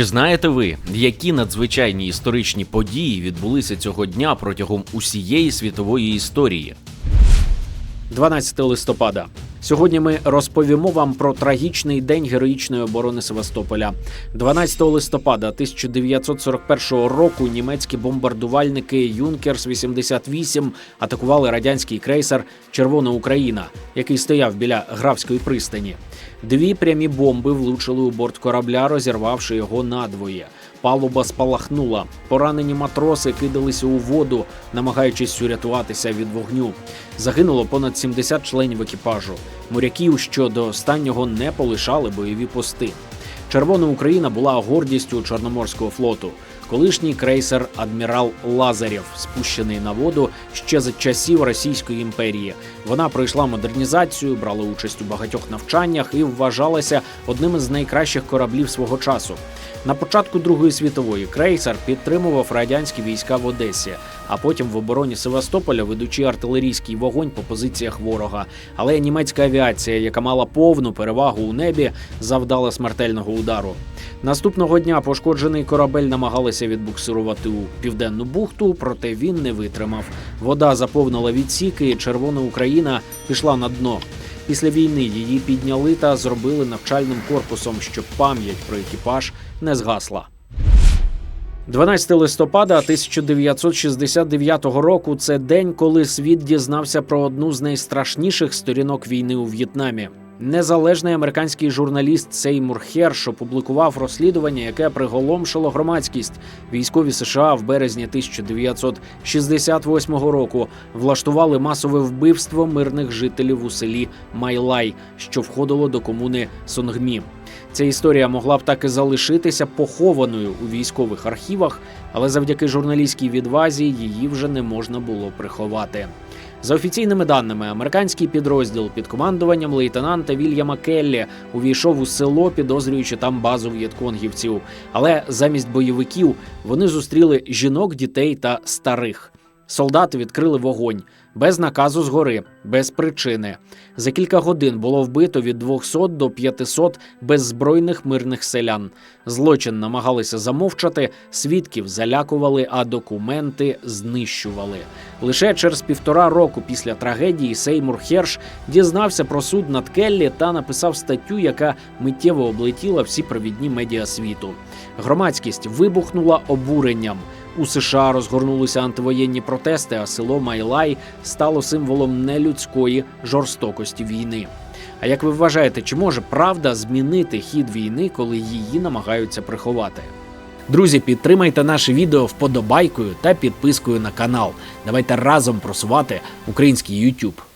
Чи знаєте ви, які надзвичайні історичні події відбулися цього дня протягом усієї світової історії? 12 листопада. Сьогодні ми розповімо вам про трагічний день героїчної оборони Севастополя. 12 листопада 1941 року німецькі бомбардувальники Юнкерс 88 атакували радянський крейсер Червона Україна, який стояв біля графської пристані. Дві прямі бомби влучили у борт корабля, розірвавши його надвоє. Палуба спалахнула. Поранені матроси кидалися у воду, намагаючись урятуватися від вогню. Загинуло понад 70 членів екіпажу. Моряків, що до останнього не полишали бойові пости. Червона Україна була гордістю Чорноморського флоту. Колишній крейсер адмірал Лазарєв, спущений на воду ще за часів Російської імперії. Вона пройшла модернізацію, брала участь у багатьох навчаннях і вважалася одним із найкращих кораблів свого часу. На початку Другої світової крейсер підтримував радянські війська в Одесі, а потім в обороні Севастополя, ведучи артилерійський вогонь по позиціях ворога. Але німецька авіація, яка мала повну перевагу у небі, завдала смертельного удару. Наступного дня пошкоджений корабель намагалися відбуксирувати у південну бухту, проте він не витримав. Вода заповнила відсіки, і Червона Україна пішла на дно. Після війни її підняли та зробили навчальним корпусом, щоб пам'ять про екіпаж не згасла. 12 листопада 1969 року це день, коли світ дізнався про одну з найстрашніших сторінок війни у В'єтнамі. Незалежний американський журналіст Сеймур Херш опублікував розслідування, яке приголомшило громадськість. Військові США в березні 1968 року влаштували масове вбивство мирних жителів у селі Майлай, що входило до комуни Сонгмі. Ця історія могла б так і залишитися похованою у військових архівах, але завдяки журналістській відвазі її вже не можна було приховати. За офіційними даними, американський підрозділ під командуванням лейтенанта Вільяма Келлі увійшов у село, підозрюючи там базу в'єтконгівців. Але замість бойовиків вони зустріли жінок, дітей та старих. Солдати відкрили вогонь без наказу згори, без причини. За кілька годин було вбито від 200 до 500 беззбройних мирних селян. Злочин намагалися замовчати, свідків залякували, а документи знищували. Лише через півтора року після трагедії Сеймур Херш дізнався про суд над Келлі та написав статтю, яка миттєво облетіла всі провідні медіа світу. Громадськість вибухнула обуренням. У США розгорнулися антивоєнні протести, а село Майлай стало символом нелюдської жорстокості війни. А як ви вважаєте, чи може правда змінити хід війни, коли її намагаються приховати? Друзі, підтримайте наше відео вподобайкою та підпискою на канал. Давайте разом просувати український YouTube.